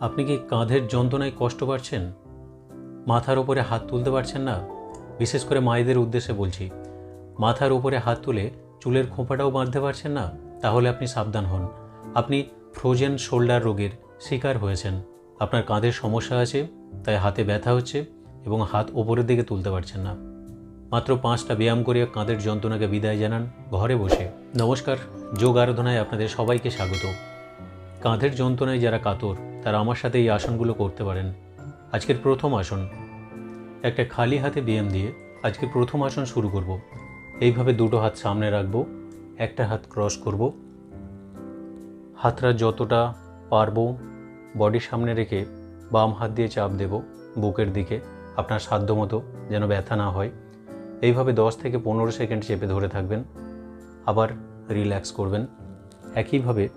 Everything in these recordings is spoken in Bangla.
আপনি কি কাঁধের যন্ত্রণায় কষ্ট পাচ্ছেন? মাথার ওপরে হাত তুলতে পারছেন না? বিশেষ করে মায়েদের উদ্দেশ্যে বলছি। মাথার উপরে হাত তুলে চুলের খোঁপাটাও বাঁধতে পারছেন না? তাহলে আপনি সাবধান হন। আপনি ফ্রোজেন শোল্ডার রোগের শিকার হয়েছেন। আপনার কাঁধের সমস্যা আছে, তাই হাতে ব্যথা হচ্ছে এবং হাত ওপরের দিকে তুলতে পারছেন না। মাত্র পাঁচটা ব্যায়াম করে কাঁধের যন্ত্রণাকে বিদায় জানান। ঘরে বসে। নমস্কার। যোগ আরাধনায় আপনাদের সবাইকে স্বাগত। কাঁধের যন্ত্রণায় যারা কাতর তারা আমার সাথে এই আসনগুলো করতে পারেন। আজকের প্রথম আসন। একটা খালি হাতে ব্যায়াম দিয়ে আজকে প্রথম আসন শুরু করব। এইভাবে দুটো হাত সামনে রাখব, একটা হাত ক্রস করব। হাতরা যতটা পারব বডি সামনে রেখে বাম হাত দিয়ে চাপ দেব বুকের দিকে, আপনার সাধ্য মতো যেন ব্যথা না হয়। এইভাবে দশ থেকে পনেরো সেকেন্ড চেপে ধরে থাকবেন, আবার রিল্যাক্স করবেন। একইভাবে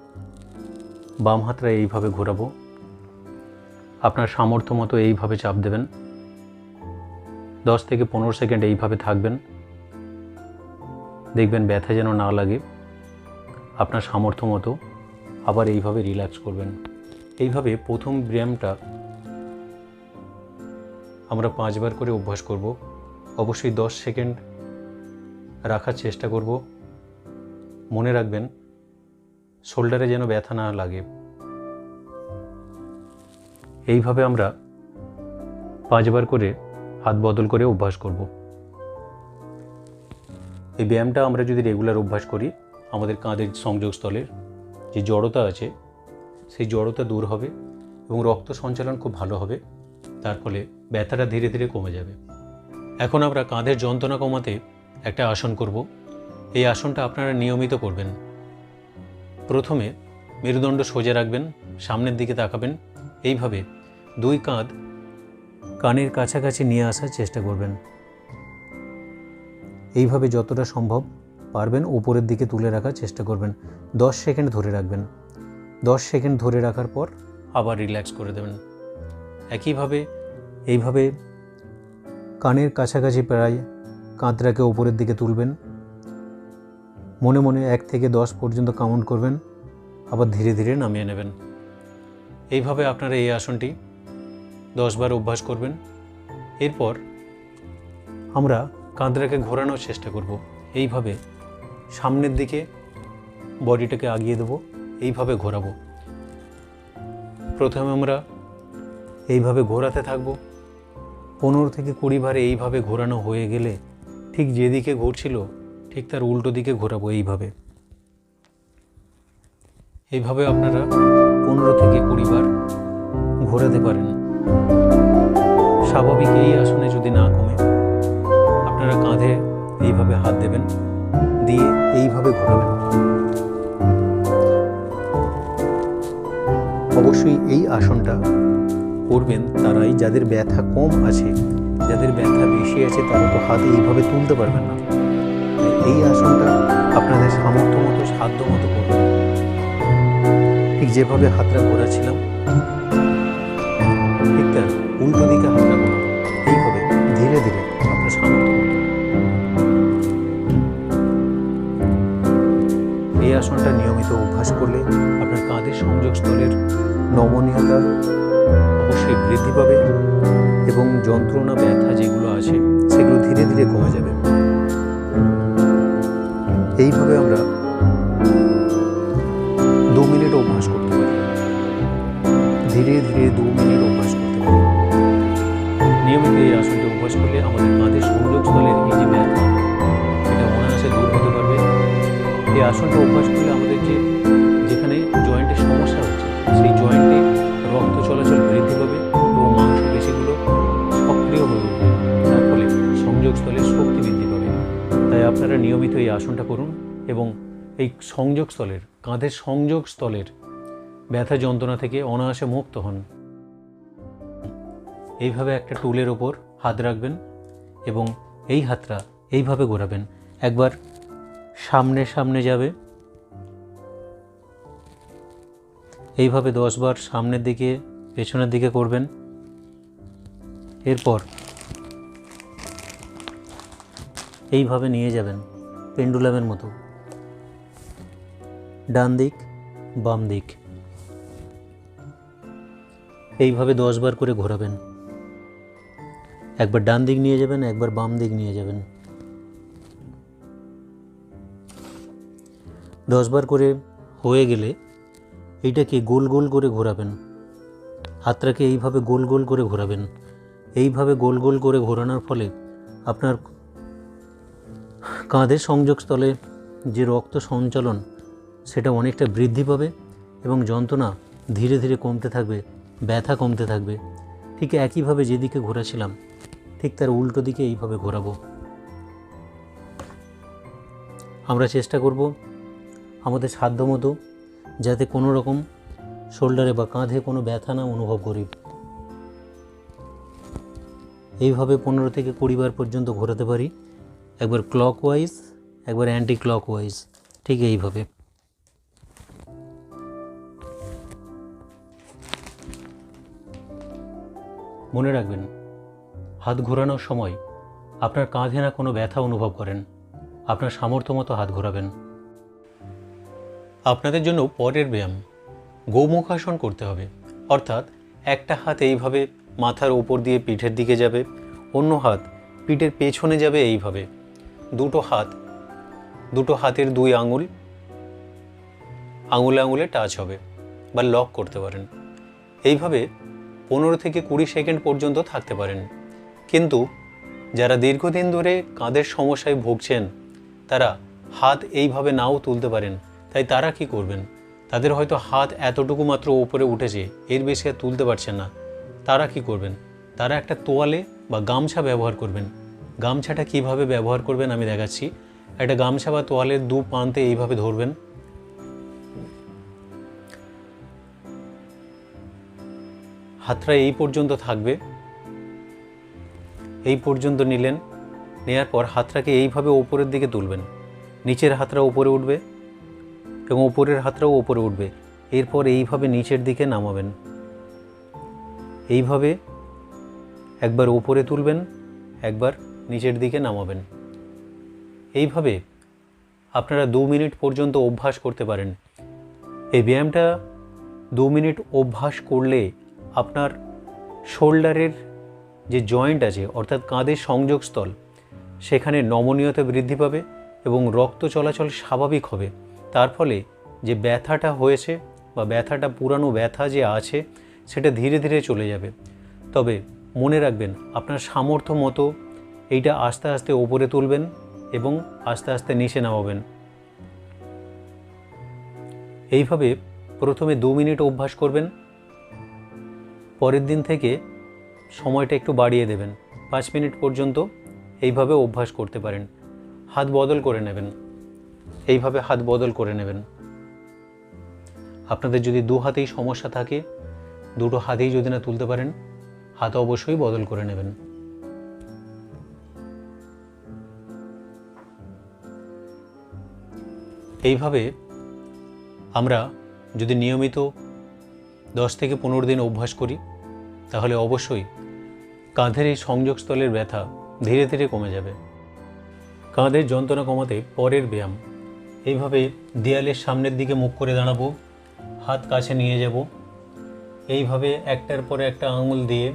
বাম হাতরা এইভাবে ঘোরাবো আপনার সামর্থ্য মতো এইভাবে চাপ দেবেন। দশ থেকে পনেরো সেকেন্ড এইভাবে থাকবেন। দেখবেন ব্যথা যেন না লাগে। আপনার সামর্থ্য মতো আবার এইভাবে রিল্যাক্স করবেন। এইভাবে প্রথম ব্যায়ামটা আমরা পাঁচবার করে অভ্যাস করব। অবশ্যই দশ সেকেন্ড রাখার চেষ্টা করব। মনে রাখবেন, শোল্ডারে যেন ব্যথা না লাগে। এইভাবে আমরা পাঁচবার করে হাত বদল করে অভ্যাস করব। এই ব্যায়ামটা আমরা যদি রেগুলার অভ্যাস করি, আমাদের কাঁধের সংযোগস্থলের যে জড়তা আছে, সেই জড়তা দূর হবে এবং রক্ত সঞ্চালন খুব ভালো হবে, তার ফলে ব্যথাটা ধীরে ধীরে কমে যাবে। এখন আমরা কাঁধের যন্ত্রণা কমাতে একটা আসন করব। এই আসনটা আপনারা নিয়মিত করবেন। প্রথমে মেরুদণ্ড সোজা রাখবেন, সামনের দিকে তাকাবেন এইভাবে দুই কাঁধ কানের কাছাকাছি নিয়ে আসার চেষ্টা করবেন। এইভাবে যতটা সম্ভব পারবেন উপরের দিকে তুলে রাখার চেষ্টা করবেন। দশ সেকেন্ড ধরে রাখবেন। দশ সেকেন্ড ধরে রাখার পর আবার রিল্যাক্স করে দেবেন। একইভাবে, এইভাবে কানের কাছাকাছি প্রায় কাঁধটাকে উপরের দিকে তুলবেন। মনে মনে এক থেকে দশ পর্যন্ত কাউন্ট করবেন। আবার ধীরে ধীরে নামিয়ে নেবেন। এইভাবে আপনারা এই আসনটি দশবার অভ্যাস করবেন। এরপর আমরা কাঁধটাকে ঘোরানোর চেষ্টা করব। এইভাবে সামনের দিকে বডিটাকে আগিয়ে দেবো, এইভাবে ঘোরাবো। প্রথমে আমরা এইভাবে ঘোরাতে থাকব। পনেরো থেকে কুড়ি বারে এইভাবে ঘোরানো হয়ে গেলে ঠিক যেদিকে ঘুরছিল, ঠিক তার উল্টো দিকে ঘোরাবো এইভাবে। এইভাবে আপনারা পনেরো থেকে কুড়ি বার ঘোরাতে পারেন। স্বাভাবিক এই আসনে যদি না কমে, আপনারা কাঁধে এইভাবে হাত দেবেন, দিয়ে এইভাবে ঘোরাবেন। অবশ্যই এই আসনটা করবেন তারাই যাদের ব্যথা কম আছে, যাদের ব্যথা বেশি আছে, তারা তো হাত এইভাবে তুলতে পারবেন না। এই আসনটা আপনাদের সামর্থ্য মতো, সাধ্য মতো যেভাবে হাতটা ঘোরাচ্ছিলাম ঠিক উল্টো দিকে হাতটা এইভাবে ধীরে ধীরে আপনার সামর্থ্য এই আসনটা নিয়মিত অভ্যাস করলে আপনার কাঁধের সংযোগস্থলের নমনীয়তা অবশ্যই বৃদ্ধি পাবে এবং যন্ত্রণা, ব্যথা যেগুলো আছে, সেগুলো ধীরে ধীরে কমে যাবে। এইভাবে আমরা ধীরে ধীরে দু মিনিট অভ্যাস করতে পারি নিয়মিত এই আসনটি অভ্যাস করলে আমাদের কাঁধের সংযোগস্থলের এই যে ব্যথা এটা অনায়াসে দূর হতে পারবে। এই আসনটা অভ্যাস করলে আমাদের যে, যেখানে জয়েন্টের সমস্যা হচ্ছে, সেই জয়েন্টে রক্ত চলাচল বৃদ্ধি পাবে এবং মাংসপেশিগুলো সক্রিয় হয়ে উঠবে। তার ফলে সংযোগস্থলের শক্তি বৃদ্ধি পাবে। তাই আপনারা নিয়মিত এই আসনটা করুন এবং এই সংযোগস্থলের, কাঁধের সংযোগস্থলের ব্যথা যন্ত্রণা থেকে অনায়াসে মুক্ত হন। এইভাবে একটা টুলের ওপর হাত রাখবেন এবং এই হাতটা এইভাবে ঘোরাবেন। একবার সামনে সামনে যাবে। এইভাবে দশবার সামনের দিকে, পেছনের দিকে করবেন। এরপর এইভাবে নিয়ে যাবেন পেন্ডুলামের মতো। ডান দিক, বাম দিক। এইভাবে দশবার করে ঘোরাবেন। একবার ডান দিক নিয়ে যাবেন, একবার বাম দিক নিয়ে যাবেন। দশবার করে হয়ে গেলে এইটাকে গোল গোল করে ঘোরাবেন। হাতটাকে এইভাবে গোল গোল করে ঘোরাবেন। এইভাবে গোল গোল করে ঘোরানোর ফলে আপনার কাঁধের সংযোগস্থলে যে রক্ত সঞ্চালন, সেটা অনেকটা বৃদ্ধি পাবে এবং যন্ত্রণা ধীরে ধীরে কমতে থাকবে। ব্যথা কমতে থাকবে। ঠিক একইভাবে যেদিকে ঘোরাছিলাম, ঠিক তার উল্টো দিকে এইভাবে ঘোরাবো। আমরা চেষ্টা করব আমাদের সাধ্যমতো যাতে কোনো রকম শোল্ডারে বা কাঁধে কোনো ব্যথা না অনুভব করি। এইভাবে পনেরো থেকে কুড়ি বার পর্যন্ত ঘোরাতে পারি। একবার ক্লক ওয়াইজ একবার অ্যান্টি ক্লক ওয়াইজ ঠিক এইভাবে। মনে রাখবেন, হাত ঘোরানোর সময় আপনার কাঁধে না কোনো ব্যথা অনুভব করেন। আপনার সামর্থ্য মতো হাত ঘোরাবেন। আপনাদের জন্য পরের ব্যায়াম গোমুখাসন করতে হবে। অর্থাৎ একটা হাত এইভাবে মাথার ওপর দিয়ে পিঠের দিকে যাবে, অন্য হাত পিঠের পেছনে যাবে এইভাবে। দুটো হাত, দুটো হাতের দুই আঙুল, আঙুলে আঙুলে টাচ হবে বা লক করতে পারেন। এইভাবে পনেরো থেকে কুড়ি সেকেন্ড পর্যন্ত থাকতে পারেন। কিন্তু যারা দীর্ঘদিন ধরে কাঁধের সমস্যায় ভুগছেন, তারা হাত এইভাবে নাও তুলতে পারেন। তাই তারা কি করবেন? তাদের হয়তো হাত এতটুকু মাত্র ওপরে উঠেছে, এর বেশি আর তুলতে পারছেন না। তারা কি করবেন? তারা একটা তোয়ালে বা গামছা ব্যবহার করবেন। গামছাটা কীভাবে ব্যবহার করবেন আমি দেখাচ্ছি। একটা গামছা বা তোয়ালের দু প্রান্তে এইভাবে ধরবেন। হাতটা এই পর্যন্ত থাকবে। এই পর্যন্ত নিলেন, নেয়ার পর হাতটাকে এইভাবে ওপরের দিকে তুলবেন। নিচের হাতটা ওপরে উঠবে এবং ওপরের হাতটাও ওপরে উঠবে। এরপর এইভাবে নিচের দিকে নামাবেন। এইভাবে একবার ওপরে তুলবেন, একবার নিচের দিকে নামাবেন। এইভাবে আপনারা দু মিনিট পর্যন্ত অভ্যাস করতে পারেন। এই ব্যায়ামটা দু মিনিট অভ্যাস করলে আপনার শোল্ডারের যে জয়েন্ট আছে, অর্থাৎ কাঁধের সংযোগস্থল, সেখানে নমনীয়তা বৃদ্ধি পাবে এবং রক্ত চলাচল স্বাভাবিক হবে। তার ফলে যে ব্যথাটা হয়েছে বা ব্যথাটা, পুরানো ব্যথা যে আছে, সেটা ধীরে ধীরে চলে যাবে। তবে মনে রাখবেন, আপনার সামর্থ্য মতো এইটা আস্তে আস্তে ওপরে তুলবেন এবং আস্তে আস্তে নিচে নামাবেন। এইভাবে প্রথমে দু মিনিট অভ্যাস করবেন পরের দিন থেকে সময়টা একটু বাড়িয়ে দেবেন। পাঁচ মিনিট পর্যন্ত এইভাবে অভ্যাস করতে পারেন। হাত বদল করে নেবেন। এইভাবে হাত বদল করে নেবেন। আপনাদের যদি দু হাতেই সমস্যা থাকে, দুটো হাতেই যদি না তুলতে পারেন, হাত অবশ্যই বদল করে নেবেন। এইভাবে আমরা যদি নিয়মিত দশ থেকে পনেরো দিন অভ্যাস করি তাহলে অবশ্যই কাঁধের এই সংযোগস্থলের ব্যথা ধীরে ধীরে কমে যাবে। কাঁধের যন্ত্রণা কমাতে পরের ব্যায়াম। এইভাবে দেয়ালের সামনের দিকে মুখ করে দাঁড়াবো, হাত কাছে নিয়ে যাব। এইভাবে একটার পরে একটা আঙুল দিয়ে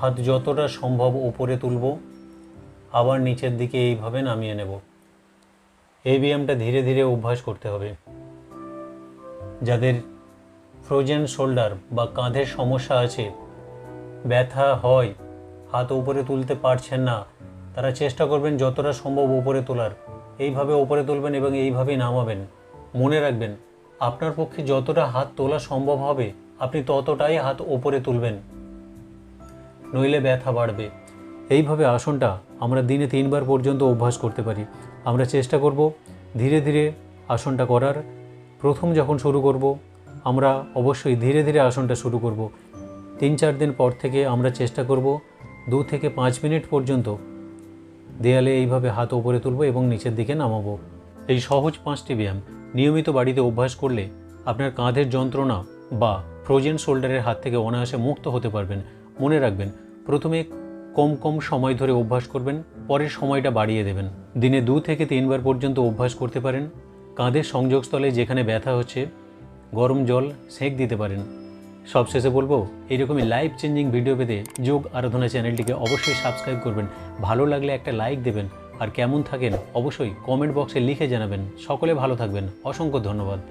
হাত যতটা সম্ভব উপরে তুলব, আবার নিচের দিকে এইভাবে নামিয়ে নেব। এই ব্যায়ামটা ধীরে ধীরে অভ্যাস করতে হবে। যাদের ফ্রোজেন শোল্ডার বা কাঁধের সমস্যা আছে। ব্যথা হয়, হাত উপরে তুলতে পারছেন না। তারা চেষ্টা করবেন যতটা সম্ভব উপরে তোলার। এইভাবে উপরে তুলবেন এবং এইভাবেই নামাবেন। মনে রাখবেন, আপনার পক্ষে যতটা হাত তোলা সম্ভব হবে, আপনি ততটাই হাত ওপরে তুলবেন। নইলে ব্যথা বাড়বে। এইভাবে আসনটা আমরা দিনে তিনবার পর্যন্ত অভ্যাস করতে পারি। আমরা চেষ্টা করব ধীরে ধীরে আসনটা করার। প্রথম যখন শুরু করব আমরা অবশ্যই ধীরে ধীরে আসনটা শুরু করব। তিন চার দিন পর থেকে আমরা চেষ্টা করব দু থেকে পাঁচ মিনিট পর্যন্ত দেয়ালে এইভাবে হাত ওপরে তুলব এবং নিচের দিকে নামাবো। এই সহজ পাঁচটি ব্যায়াম নিয়মিত বাড়িতে অভ্যাস করলে আপনার কাঁধের যন্ত্রণা বা ফ্রোজেন শোল্ডারের হাত থেকে অনায়াসে মুক্ত হতে পারবেন। মনে রাখবেন, প্রথমে কম কম সময় ধরে অভ্যাস করবেন, পরের সময়টা বাড়িয়ে দেবেন। দিনে দু থেকে তিনবার পর্যন্ত অভ্যাস করতে পারেন। কাঁধের সংযোগস্থলে যেখানে ব্যথা হচ্ছে গরম জল সেঁক দিতে পারেন। সবশেষে বলব, এইরকমই লাইফ চেঞ্জিং ভিডিও পেতে যোগ আরাধনা চ্যানেলটিকে অবশ্যই সাবস্ক্রাইব করবেন। ভালো লাগলে একটা লাইক দেবেন। আর কেমন থাকেন, অবশ্যই কমেন্ট বক্সে লিখে জানাবেন। সকলে ভালো থাকবেন। অসংখ্য ধন্যবাদ।